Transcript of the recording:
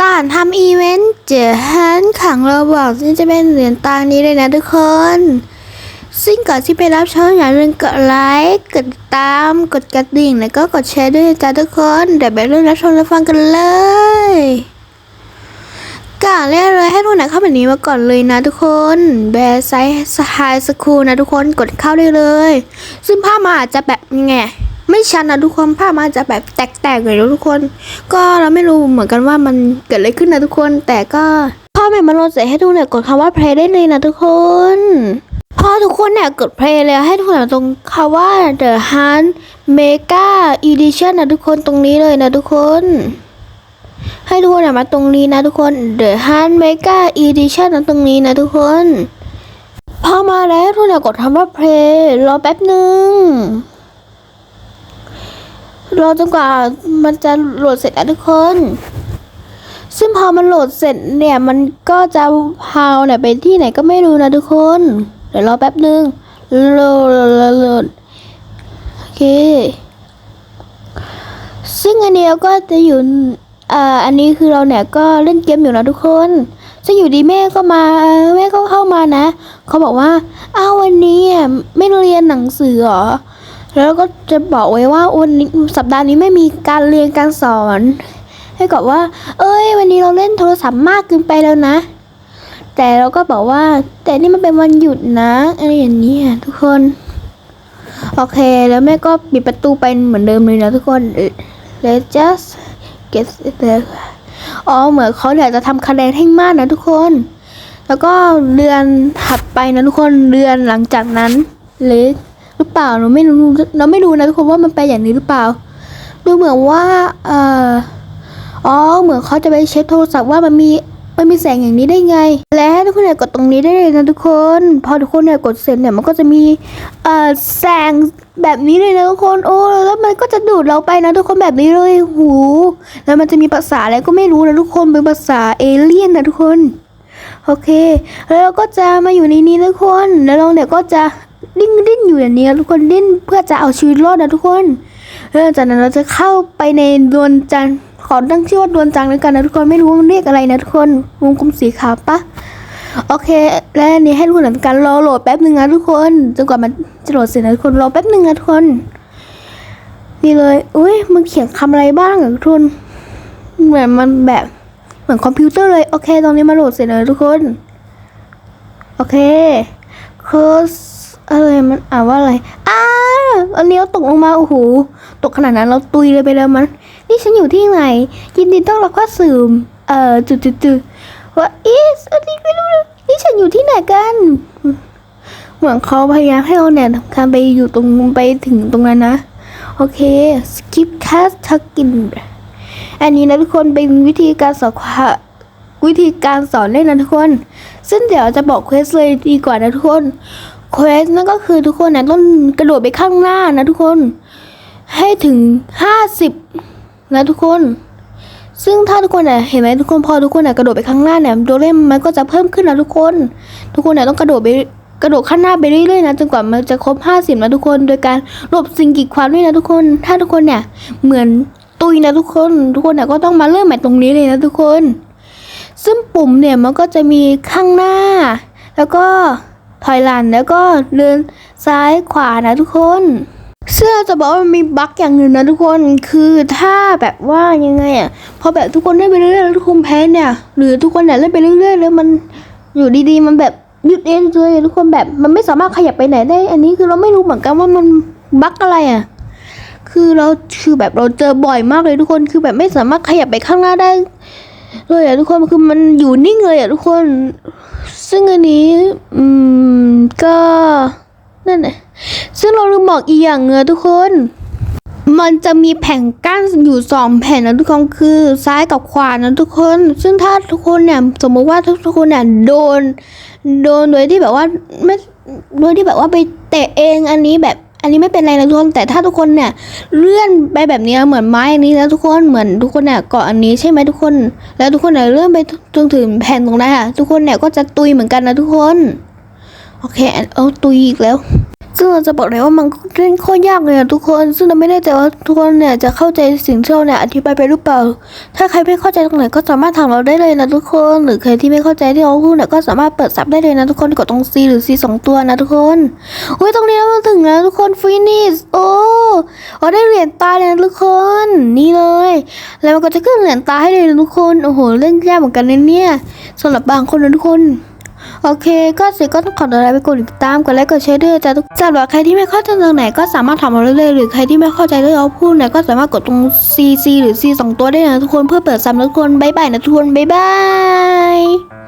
การทำอีเวนต์เจอฮันขังเราบอกซึ่งจะเป็นเหรียญตางนี้เลยนะทุกคน ซึ่งก่อนที่ไปรับชมอย่าลืมกดไลค์กดติดตามกดกระดิ่ง แล้วก็กดแชร์ด้วยจ้าทุกคนเดี๋ยวไปเริ่มรับชมรับฟังกันเลยก่อนแรกเลยให้ทุกคนเข้าแบบนี้มาก่อนเลยนะทุกคนแบร์ไซส์สไฮสคูลนะทุกคนกดเข้าได้เลย ซึ่งภาพมันอาจจะแบบไง ไม่ชันนะทุกคนภาพมันอาจะแบบแตกๆเลยนะทุกคน ก็เราไม่รู้เหมือนกันว่ามันเกิดอะไรขึ้นนะทุกคน แต่ก็พ่อแม่มาโหลดเสร็จให้ทุกคนเนี่ยกดคำว่า play ได้เลยนะทุกคนพอทุกคนเนี่ยกด play แล้วให้ทุกคนเนี่ยตรงคำว่า the hunt mega edition นะทุกคนตรงนี้เลยนะทุกคน ให้ทุกคนเนี่ยมาตรงนี้นะทุกคน the hunt mega edition นะตรงนี้นะทุกคน พอมาแล้วทุกคนเนี่ยกดคำว่า play รอแป๊บหนึ่ง รอจนกว่ามันจะโหลดเสร็จนะทุกคน ซึ่งพอมันโหลดเสร็จเนี่ยมันก็จะพาวเนี่ยไปที่ไหนก็ไม่รู้นะทุกคน เดี๋ยวรอแป๊บนึงโหลดโหลดโอเค ซึ่งอันนี้เราก็จะอยู่อ่าอันนี้คือเราเนี่ยก็เล่นเกมอยู่นะทุกคนซึ่งอยู่ดีแม่ก็มาแม่ก็เข้ามานะ เขาบอกว่าอ้าววันนี้อะไม่เรียนหนังสือหรอ แล้วก็จะบอกไว้ว่าวันนี้สัปดาห์นี้ไม่มีการเรียนการสอน ให้กับว่า เอ้ย วันนี้เราเล่นโทรศัพท์มากเกินไปแล้วนะ แต่เราก็บอกว่า แต่นี่มันเป็นวันหยุดนะอะไรอย่างนี้อะทุกคน โอเคแล้วแม่ก็ปิดประตูไปเหมือนเดิมเลยนะทุกคน let's just get there อ๋อเหมือนเขาอยากจะทำคะแนนให้มากนะทุกคน แล้วก็เดือนถัดไปนะทุกคนเดือนหลังจากนั้นหรือ หรือเปล่าเราไม่รู้เราไม่รู้นะทุกคนว่ามันไปนอย่างนี้หรือเปล่า ดูเหมือนว่าเอ่ออ๋อเหมือนเขาจะไปเช็คโทรศัพท์ว่ามันมีมันมีแสงอย่างนี้ได้ไง และให้ทุกคนเนี่ยกดตรงนี้ได้เลยนะทุกคน พอทุกคนเนี่ยกดเสร็จเนี่ยมันก็จะมีเอ่อแสงแบบนี้เลยนะทุกคนโอ้แล้วมันก็จะดูดเราไปนะทุกคนแบบนี้เลยหูแล้วมันจะมีภาษาอะไรก็ไม่รู้นะทุกคนเป็นภาษาเอเลี่ยนนะทุกคนโอเค แล้วเราก็จะมาอยู่ในนี้นะทุกคนแล้วเราเนี่ยก็จะ ดิ้นดิ้นอยู่อย่างนี้นะทุกคนดิ้นเพื่อจะเอาชีวิตรอดนะทุกคนแล้วหลังจากนั้นเราจะเข้าไปในดวงจันทร์ขอตั้งชื่อว่าดวงจันทร์แล้วกันนะทุกคนไม่รู้ว่ามันเรียกอะไรนะทุกคนวงกลมสีขาวปะโอเค และนี้ให้ทุกคนทำการรอโหลดแป๊บหนึ่งนะทุกคนจนกว่ามันจะโหลดเสร็จนะทุกคนรอแป๊บหนึ่งนะทุกคนนี่เลยอุ้ยมันเขียนคำอะไรบ้างอะทุกคนเหมือนมันแบบเหมือนคอมพิวเตอร์เลยโอเคตรงนี้มาโหลดเสร็จเลยทุกคน โอเค close อะไรมันอ่านว่าอะไรอ้าอันนี้เราตกลงมาโอ้โหตกขนาดนั้นเราตุยเลยไปแล้วมัน นี่ฉันอยู่ที่ไหน ยินดีต้อนรับเข้าสู่เอ่อจุดจุดจุดว่า is อันนี้ไม่รู้เลยนี่ฉันอยู่ที่ไหนกัน เหมือนเขาพยายามให้เราเนี่ยทำการไปอยู่ตรงไปถึงตรงนั้นนะ โอเค skip cast talking อันนี้นะทุกคนเป็นวิธีการสอนความวิธีการสอนเล่นนะทุกคน ซึ่งเดี๋ยวจะบอกเควสเลยดีกว่านะทุกคน เควสนั่นก็คือทุกคนนะต้องกระโดดไปข้างหน้านะทุกคน ให้ถึงห้าสิบนะทุกคน ซึ่งถ้าทุกคนเนี่ยเห็นไหมทุกคนพอทุกคนเนี่ยกระโดดไปข้างหน้าเนี่ยโดเรมมันก็จะเพิ่มขึ้นนะทุกคน ทุกคนเนี่ยต้องกระโดดไปกระโดดข้างหน้าไปเรื่อยๆนะจนกว่ามันจะครบห้าสิบนะทุกคน โดยการหลบสิ่งกีดขวางด้วยนะทุกคน ถ้าทุกคนเนี่ยเหมือนตุยนะทุกคน ทุกคนเนี่ยก็ต้องมาเริ่มใหม่ตรงนี้เลยนะทุกคน ซึ่งปุ่มเนี่ยมันก็จะมีข้างหน้า แล้วก็ ถอยหลังแล้วก็เดินซ้ายขวานะทุกคนซึ่งเราจะบอกว่ามันมีบั๊กอย่างหนึ่งนะทุกคนคือถ้าแบบว่ายังไงอะพอแบบทุกคนเล่นไปเรื่อยๆแล้วทุกคนแพ้เนี่ย หรือทุกคนเนี่ยเล่นไปเรื่อยๆแล้วมันอยู่ดีๆ มันแบบหยุดเองเลยทุกคนแบบมันไม่สามารถขยับไปไหนได้ อันนี้คือเราไม่รู้เหมือนกันว่ามันบั๊กอะไรอะคือเราคือแบบเราเจอบ่อยมากเลยทุกคนคือแบบไม่สามารถขยับไปข้างหน้าได้เลยอะทุกคนคือมันอยู่นิ่งเลยอะทุกคน ซึ่งอันนี้ อืม ก็นั่นแหละซึ่งเราลืมบอกอีกอย่างเงือทุกคน มันจะมีแผ่นกั้นอยู่สองแผ่นนะทุกคนคือซ้ายกับขวานะทุกคน ซึ่งถ้าทุกคนเนี่ยสมมติว่าทุกคนเนี่ยโดน โดนโดยที่แบบว่าไม่โดยที่แบบว่าไปเตะเองอันนี้แบบอันนี้ไม่เป็นไรนะทุกคนแต่ถ้าทุกคนเนี่ยเลื่อนไปแบบนี้เหมือนไม้อันนี้นะทุกคนเหมือนทุกคนเนี่ยเกาะอันนี้ใช่ไหมทุกคน แล้วทุกคนเนี่ยเลื่อนไปจนถึงแผ่นตรงนั้นอะทุกคนเนี่ยก็จะตุยเหมือนกันนะทุกคน โอเคเอาตุยอีกแล้ว ซึ่งเราจะบอกเลยว่ามันเล่นโคตรยากเลยอะทุกคน ซึ่งเราไม่แน่ใจว่าทุกคนเนี่ยจะเข้าใจสิ่งที่เราเนี่ยอธิบายไปหรือเปล่า ถ้าใครไม่เข้าใจตรงไหนก็สามารถถามเราได้เลยนะทุกคน หรือใครที่ไม่เข้าใจที่เราพูดเนี่ยก็สามารถเปิดซับได้เลยนะทุกคนกดตรง C หรือ C สองตัวนะทุกคนอุ้ยตรงนี้เรามาถึงแล้วทุกคนฟินิชโอ้เราได้เหรียญตาเลยนะทุกคน นี่เลย แล้วมันก็จะขึ้นเหรียญตาให้เลยนะทุกคนโอ้โหเล่นยากเหมือนกันนเนี่ยสำหรับบางคนนะทุกคน โอเค ก็สิก็ต้องขอตัวลาไปกดติดตามกดไลค์กดแชร์ด้วยจ้ะทุกสำหรับใครที่ไม่เข้าใจตรงไหนก็สามารถถามเราได้เลยหรือใครที่ไม่เข้าใจเรื่องเอาพูดเนี่ยก็สามารถกดตรง C C หรือ C สองตัวได้นะทุกคนเพื่อเปิดซ้ำนะทุกคนบ๊ายบายนะทุกคนบ๊ายบาย